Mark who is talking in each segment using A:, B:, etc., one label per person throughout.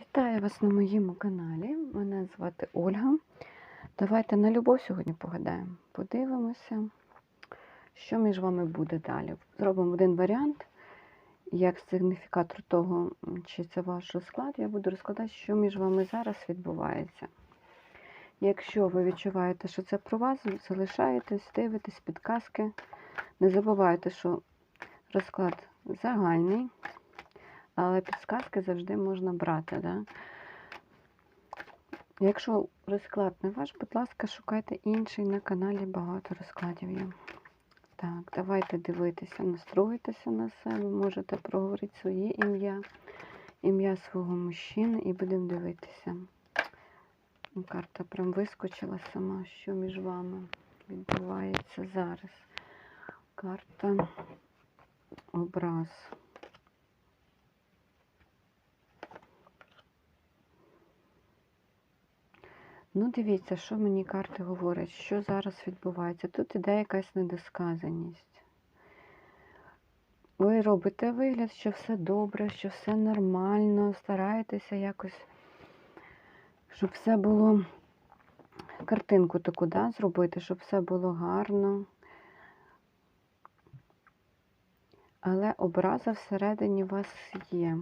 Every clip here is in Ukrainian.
A: Вітаю вас на моєму каналі. Мене звати Ольга. Давайте на любов сьогодні погадаємо. Подивимося, що між вами буде далі. Зробимо один варіант, як сигніфікатор того, чи це ваш розклад, я буду розкладати, що між вами зараз відбувається. Якщо ви відчуваєте, що це про вас, залишаєтесь, дивитесь підказки. Не забувайте, що розклад загальний. Але підсказки завжди можна брати. Да? Якщо розклад не ваш, будь ласка, шукайте інший на каналі багато розкладів є. Так, давайте дивитися, настроїтеся на себе, можете проговорити своє ім'я, ім'я свого мужчини і будемо дивитися. Карта прям вискочила сама, що між вами відбувається зараз. Карта образ. Ну, дивіться, що мені карти говорять, що зараз відбувається. Тут іде якась недосказаність. Ви робите вигляд, що все добре, що все нормально, стараєтеся якось, щоб все було, картинку таку, да, зробити, щоб все було гарно. Але образа всередині вас є.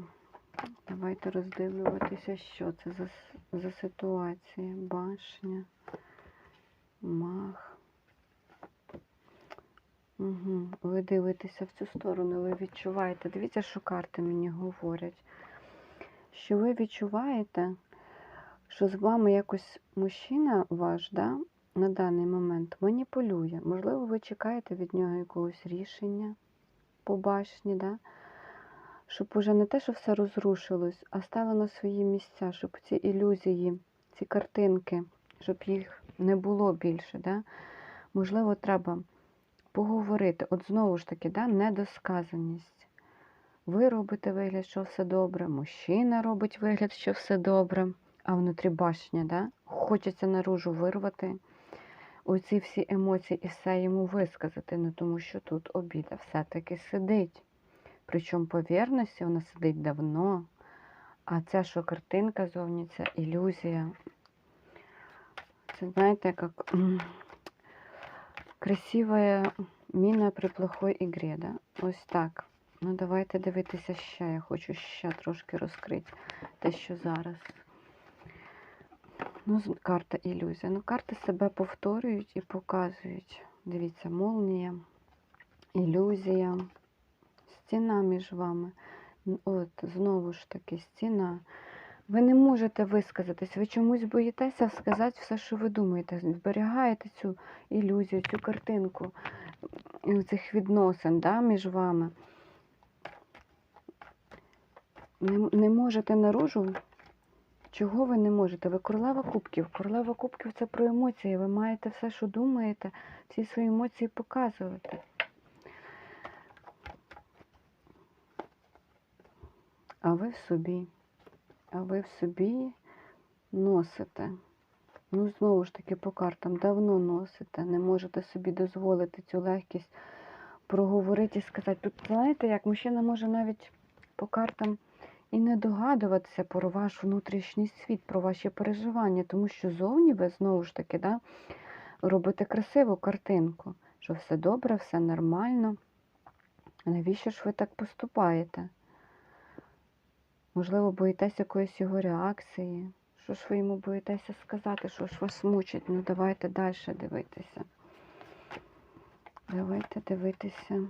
A: Давайте роздивлюватися, що це за, за ситуація. Башня, мах. Угу. Ви дивитеся в цю сторону, ви відчуваєте. Дивіться, що карти мені говорять. Що ви відчуваєте, що з вами якось мужчина ваш, да, на даний момент маніпулює. Можливо, ви чекаєте від нього якогось рішення по башні, да? Щоб уже не те, що все розрушилось, а стало на свої місця, щоб ці ілюзії, ці картинки, щоб їх не було більше. Да? Можливо, треба поговорити. От знову ж таки, да, недосказаність. Ви робите вигляд, що все добре, мужчина робить вигляд, що все добре, а внутрі башня, да? хочеться наружу вирвати оці всі емоції і все йому висказати, ну тому що тут обіда все-таки сидить. Причому по вірності вона сидить давно. А ця що картинка зовні, це ілюзія. Це, знаєте, як красива міна при плохой ігрі. Да? Ось так. Ну, давайте дивитися ще. Я хочу ще трошки розкрити те, що зараз. Ну, карта ілюзія. Ну, карти себе повторюють і показують. Дивіться, молнія, ілюзія стіна між вами. От, знову ж таки, стіна. Ви не можете висказатись, ви чомусь боїтеся сказати все, що ви думаєте. Зберігаєте цю ілюзію, цю картинку цих відносин да, між вами. Не, не можете наружу. Чого ви не можете? Ви королева кубків. Королева кубків це про емоції. Ви маєте все, що думаєте, всі свої емоції показувати. А ви в собі. А ви в собі носите. Ну, знову ж таки, по картам давно носите. Не можете собі дозволити цю легкість проговорити і сказати. Тут, знаєте, як мужчина може навіть по картам і не догадуватися про ваш внутрішній світ, про ваші переживання, тому що зовні ви знову ж таки да, робите красиву картинку, що все добре, все нормально. Навіщо ж ви так поступаєте? Можливо, боїтесь якоїсь його реакції. Що ж ви йому боїтеся сказати, що ж вас мучить? Ну давайте далі дивитися. Давайте дивитися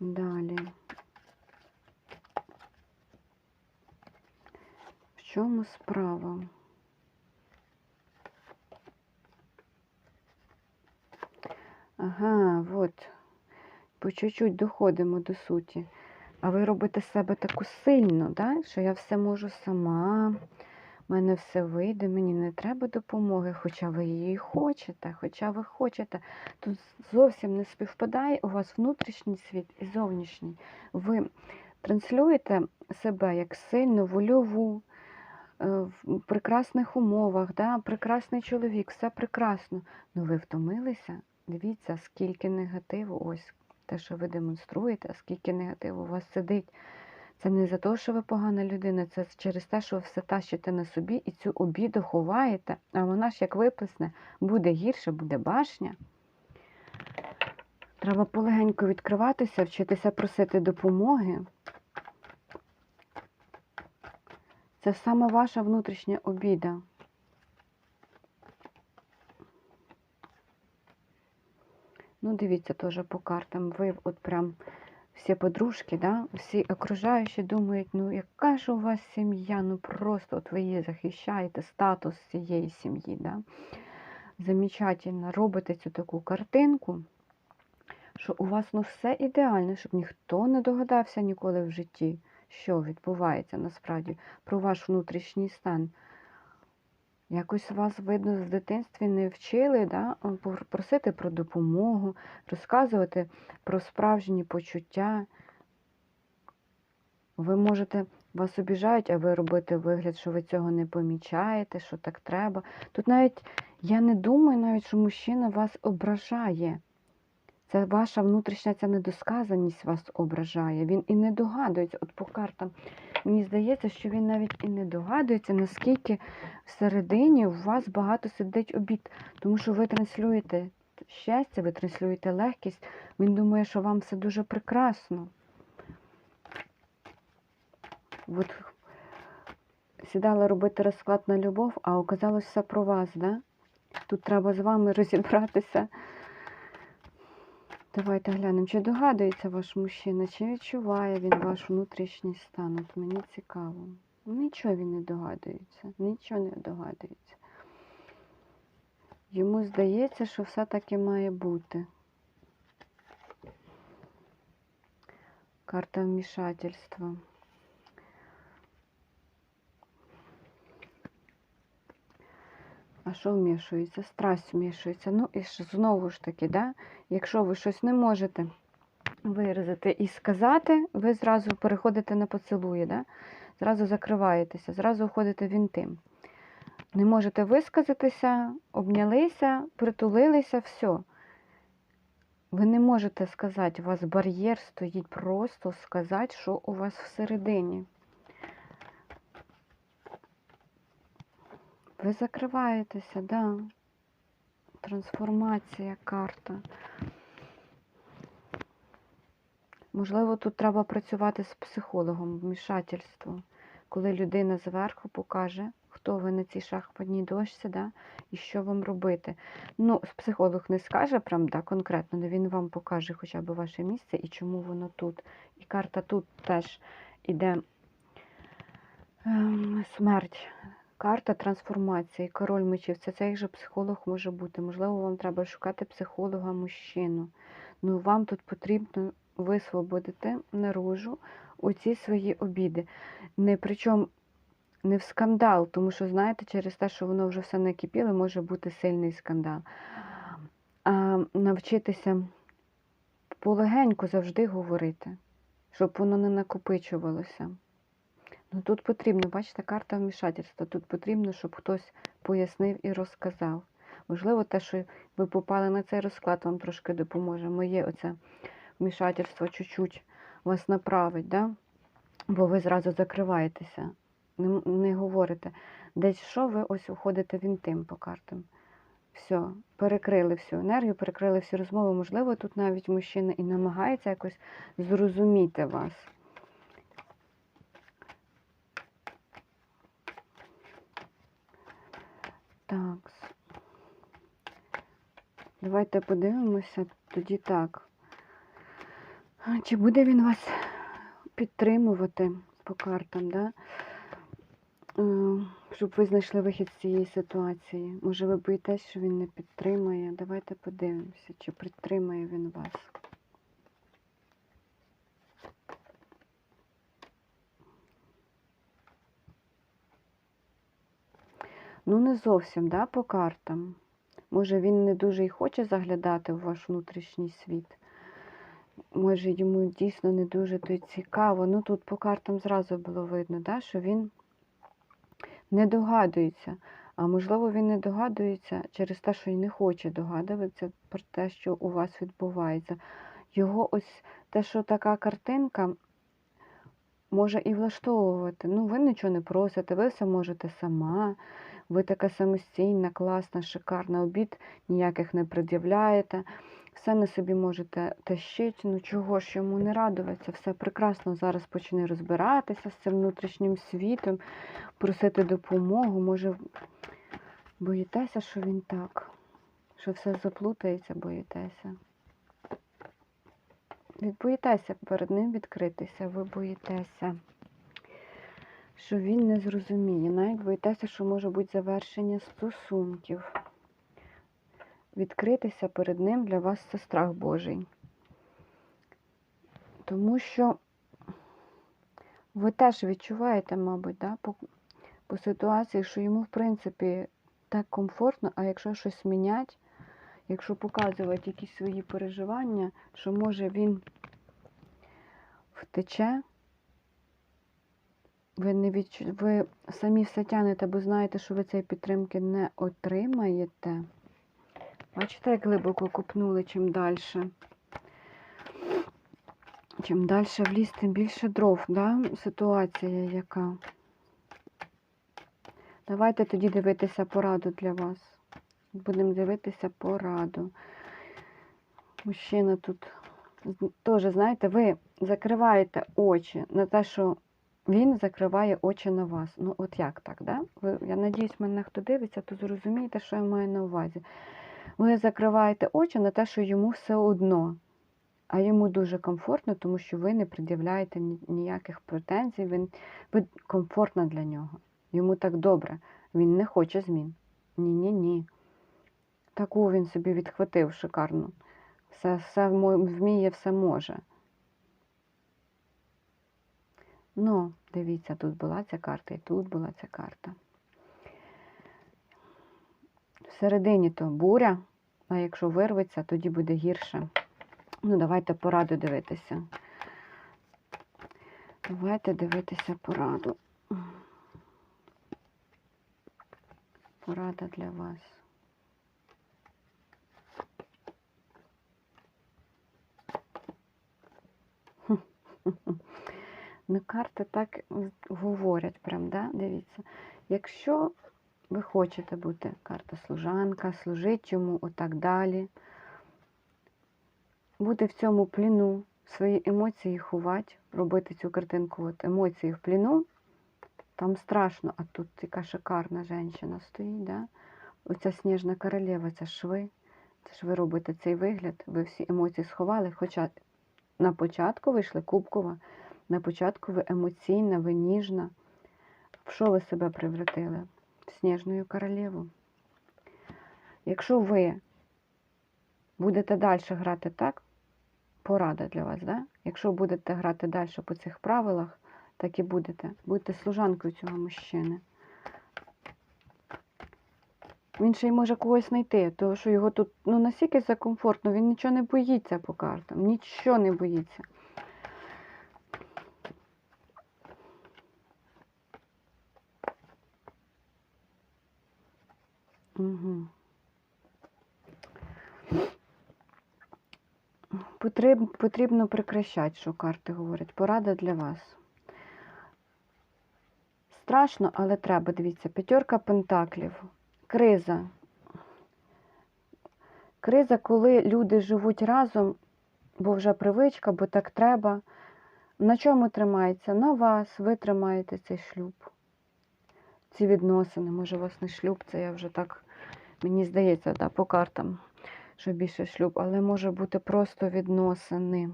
A: далі. В чому справа? Ага, от. По чуть-чуть доходимо до суті. А ви робите себе таку сильну, да? що я все можу сама, в мене все вийде, мені не треба допомоги, хоча ви її хочете, хоча ви хочете. Тут зовсім не співпадає у вас внутрішній світ і зовнішній. Ви транслюєте себе як сильну, вольову, е, в прекрасних умовах, да? прекрасний чоловік, все прекрасно. Ну ви втомилися? Дивіться, скільки негативу, ось те, що ви демонструєте, а скільки негативу у вас сидить. Це не за те, що ви погана людина, це через те, що ви все тащите на собі і цю обіду ховаєте, а вона ж як виплесне, буде гірше, буде башня. Треба полегенько відкриватися, вчитися просити допомоги. Це саме ваша внутрішня обіда. Ну, дивіться теж по картам. Ви от прям всі подружки, да? всі окружаючі думають, ну яка ж у вас сім'я, ну просто от ви її захищаєте, статус цієї сім'ї. Да? Замечательно робите цю таку картинку, що у вас ну все ідеально, щоб ніхто не догадався ніколи в житті, що відбувається насправді про ваш внутрішній стан. Якось вас, видно, в дитинстві не вчили да? просити про допомогу, розказувати про справжні почуття. Ви можете, вас обіжають, а ви робите вигляд, що ви цього не помічаєте, що так треба. Тут навіть я не думаю, навіть, що мужчина вас ображає. Це ваша внутрішня ця недосказаність вас ображає. Він і не догадується. От по картам мені здається, що він навіть і не догадується, наскільки всередині у вас багато сидить обід. Тому що ви транслюєте щастя, ви транслюєте легкість. Він думає, що вам все дуже прекрасно. От сідала робити розклад на любов, а оказалось все про вас, да? Тут треба з вами розібратися. Давайте глянемо, чи догадується ваш мужчина, чи відчуває він ваш внутрішній стан. От мені цікаво. Нічого він не догадується, нічого не догадується. Йому здається, що все таки має бути. Карта вмішательства. А що вмішується? Страсть вмішується. Ну і ж знову ж таки, да? якщо ви щось не можете виразити і сказати, ви зразу переходите на поцілуї, да? зразу закриваєтеся, зразу входите в інтим. Не можете висказатися, обнялися, притулилися, все. Ви не можете сказати, у вас бар'єр стоїть просто сказати, що у вас всередині. Ви закриваєтеся, да. Трансформація карта. Можливо, тут треба працювати з психологом, вмішательство. Коли людина зверху покаже, хто ви на цій шахматній дошці, да, і що вам робити. Ну, психолог не скаже прям да, конкретно, але він вам покаже хоча б ваше місце і чому воно тут. І карта тут теж іде ем, смерть. Карта трансформації, король мечів. Це цей же психолог може бути. Можливо, вам треба шукати психолога мужчину. Ну, вам тут потрібно висвободити наружу оці свої обіди. Не причому не в скандал, тому що, знаєте, через те, що воно вже все накипіло, може бути сильний скандал. А навчитися полегенько завжди говорити, щоб воно не накопичувалося. Ну тут потрібно, бачите, карта вмішательства. Тут потрібно, щоб хтось пояснив і розказав. Можливо, те, що ви попали на цей розклад, вам трошки допоможе. Моє оце вмішательство чуть-чуть вас направить, да? бо ви зразу закриваєтеся, не, не говорите. Десь що ви ось уходите в інтим по картам. Все, перекрили всю енергію, перекрили всі розмови. Можливо, тут навіть мужчина і намагається якось зрозуміти вас. Так. Давайте подивимося тоді так. Чи буде він вас підтримувати по картам, да? Е, щоб ви знайшли вихід з цієї ситуації? Може, ви боїтесь, що він не підтримає? Давайте подивимося, чи підтримає він вас. Ну, не зовсім, да, по картам. Може, він не дуже і хоче заглядати в ваш внутрішній світ. Може, йому дійсно не дуже то цікаво. Ну, тут по картам зразу було видно, да, що він не догадується. А можливо, він не догадується через те, що й не хоче догадуватися про те, що у вас відбувається. Його ось те, що така картинка, може і влаштовувати. Ну, ви нічого не просите, ви все можете сама. Ви така самостійна, класна, шикарна, обід ніяких не пред'являєте. Все на собі можете тащити. Ну чого ж йому не радуватися? Все прекрасно зараз почне розбиратися з цим внутрішнім світом, просити допомогу. Може, боїтеся, що він так, що все заплутається, боїтеся. Ви боїтеся перед ним відкритися, ви боїтеся, що він не зрозуміє. Навіть боїтеся, що може бути завершення стосунків. Відкритися перед ним для вас це страх Божий. Тому що ви теж відчуваєте, мабуть, да, по, по ситуації, що йому, в принципі, так комфортно, а якщо щось мінять, якщо показувати якісь свої переживання, що може він втече, ви, не відчу... ви самі все тянете, бо знаєте, що ви цієї підтримки не отримаєте. Бачите, як глибоко купнули чим далі. Чим далі в ліс, тим більше дров, да? ситуація яка. Давайте тоді дивитися пораду для вас. Будемо дивитися пораду. Мужчина тут теж, знаєте, ви закриваєте очі на те, що він закриває очі на вас. Ну, от як так, да? Ви, я надіюсь, мене хто дивиться, то зрозумієте, що я маю на увазі. Ви закриваєте очі на те, що йому все одно. А йому дуже комфортно, тому що ви не пред'являєте ніяких претензій, він, ви комфортна для нього. Йому так добре. Він не хоче змін. Ні-ні-ні. Таку він собі відхватив шикарно. Все, все вміє, все може. Ну, дивіться, тут була ця карта і тут була ця карта. Всередині то буря, а якщо вирветься, тоді буде гірше. Ну, давайте пораду дивитися. Давайте дивитися пораду. Порада для вас. Ну, карти так говорять, прям, да? Дивіться. Якщо ви хочете бути карта служанка, служить йому отак далі, бути в цьому пліну, свої емоції ховати, робити цю картинку, от емоції в пліну, там страшно, а тут така шикарна жінка стоїть, да? Оця сніжна королева, це ж ви. Це ж ви робите цей вигляд, ви всі емоції сховали, хоча на початку вийшли кубкова, на початку ви емоційна, ви ніжна. В що ви себе превратили? В сніжну королеву. Якщо ви будете далі грати так, порада для вас, да? якщо будете грати далі по цих правилах, так і будете. Будете служанкою цього мужчини. Він ще й може когось знайти, тому що його тут ну, настільки це комфортно, він нічого не боїться по картам, нічого не боїться. Угу. Потрібно, потрібно прекращати, що карти говорять. Порада для вас. Страшно, але треба, дивіться, п'ятерка пентаклів, криза. Криза, коли люди живуть разом, бо вже привичка, бо так треба. На чому тримається? На вас, ви тримаєте цей шлюб. Ці відносини, може, у вас не шлюб, це я вже так, мені здається, да, по картам, що більше шлюб, але може бути просто відносини.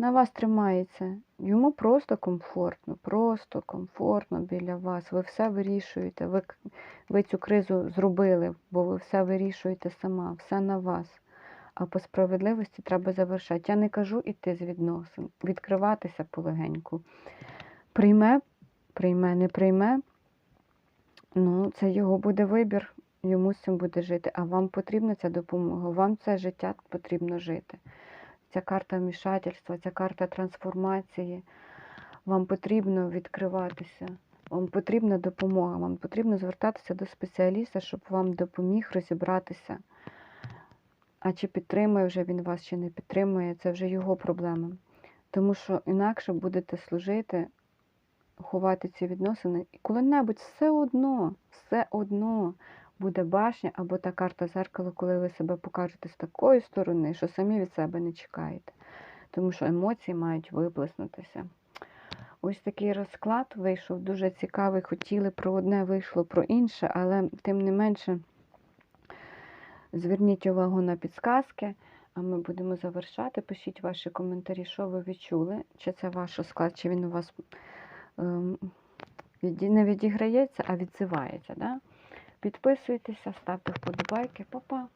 A: На вас тримається. Йому просто комфортно, просто комфортно біля вас. Ви все вирішуєте. Ви, ви цю кризу зробили, бо ви все вирішуєте сама, все на вас. А по справедливості треба завершати. Я не кажу іти з відносин, відкриватися полегеньку. Прийме, прийме, не прийме. Ну, це його буде вибір, йому з цим буде жити. А вам потрібна ця допомога, вам це життя потрібно жити. Ця карта вмішательства, ця карта трансформації. Вам потрібно відкриватися, вам потрібна допомога, вам потрібно звертатися до спеціаліста, щоб вам допоміг розібратися. А чи підтримує вже він вас, чи не підтримує, це вже його проблеми. Тому що інакше будете служити, ховати ці відносини, і коли-небудь все одно, все одно буде башня або та карта зеркало, коли ви себе покажете з такої сторони, що самі від себе не чекаєте. Тому що емоції мають виплеснутися. Ось такий розклад вийшов, дуже цікавий. Хотіли про одне, вийшло про інше, але тим не менше зверніть увагу на підсказки, а ми будемо завершати. Пишіть ваші коментарі, що ви відчули, чи це ваш розклад, чи він у вас ем, не відіграється, а відзивається. Да? Підписуйтеся, ставте вподобайки. Па-па!